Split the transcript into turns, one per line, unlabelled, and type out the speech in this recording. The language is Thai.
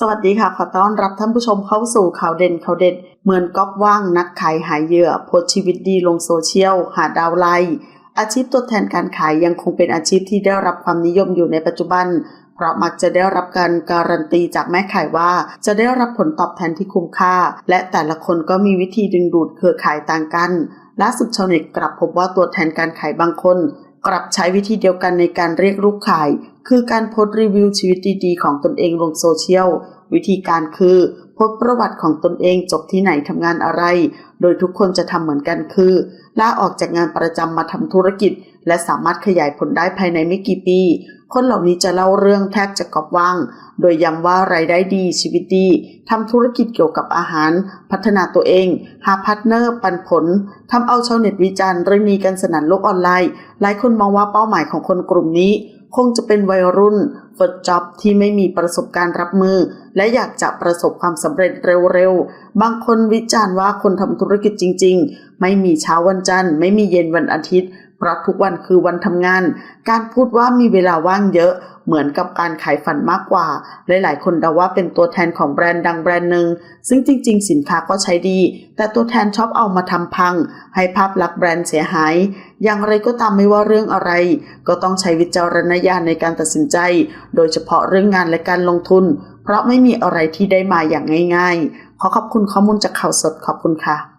สวัสดีค่ะ ขอต้อนรับท่านผู้ชมเข้าสู่ข่าวเด่นข่าวเด็ดเหมือนก๊อฟว่างนักขายหายเหยื่อโพสชีวิตดีลงโซเชียล หาดาวไลอาชีพตัวแทนการขายยังคงเป็นอาชีพที่ได้รับความนิยมอยู่ในปัจจุบัน เพราะมักจะได้รับการการันตีจากแม่ขายว่า จะได้รับผลตอบแทนที่คุ้มค่า และแต่ละคนก็มีวิธีดึงดูดเครือข่ายต่างกันล่าสุดชาวเน็ตกลับพบว่าตัวแทนการขายบางคน กลับใช้วิธีเดียวกันในการเรียกลูกขาย คือการโพสต์รีวิวชีวิตดีๆ ของตนเองลงโซเชียล วิธีการคือโพสต์ประวัติของตนเองจบที่ไหนทำงานอะไร โดยทุกคนจะทำเหมือนกันคือ ลาออกจากงานประจำมาทำธุรกิจ และสามารถขยายผลได้ภายในไม่กี่ปี คนเหล่านี้จะเล่าเรื่องแทบจะกอบว่าง โดยย้ำว่ารายได้ดีชีวิตดีทำธุรกิจเกี่ยวกับอาหาร พัฒนาตัวเอง หาพาร์ทเนอร์ปันผลทำเอาชาวเน็ตวิจารณ์เรื่องนี้กันสนั่นโลกออนไลน์ หลายคนมองว่าเป้าหมายของคนกลุ่มนี้ คงจะเป็นวัยรุ่นฝึกจ็อบที่ไม่มีประสบการณ์รับมือ และอยากจะประสบความสำเร็จเร็วๆ บางคนวิจารณ์ว่าคนทำธุรกิจจริง ๆ ไม่มีเช้าวันจันทร์ ไม่มีเย็นวันอาทิตย์ ราะทุกวันคือวันทำงาน การพูดว่ามีเวลาว่างเยอะ เหมือนกับการขายฝันมากกว่า หลายๆ คนเดาว่าเป็นตัวแทนของแบรนด์ดังแบรนด์หนึ่ง ซึ่งจริง ๆ สินค้าก็ใช้ดี แต่ตัวแทนชอบเอามาทำพัง ให้ภาพลักษณ์แบรนด์เสียหาย อย่างไรก็ตามไม่ว่าเรื่องอะไร ก็ต้องใช้วิจารณญาณในการตัดสินใจ โดยเฉพาะเรื่องงานและการลงทุน เพราะไม่มีอะไรที่ได้มาอย่างง่าย ๆ ขอขอบคุณข้อมูลจากข่าวสดขอบคุณค่ะ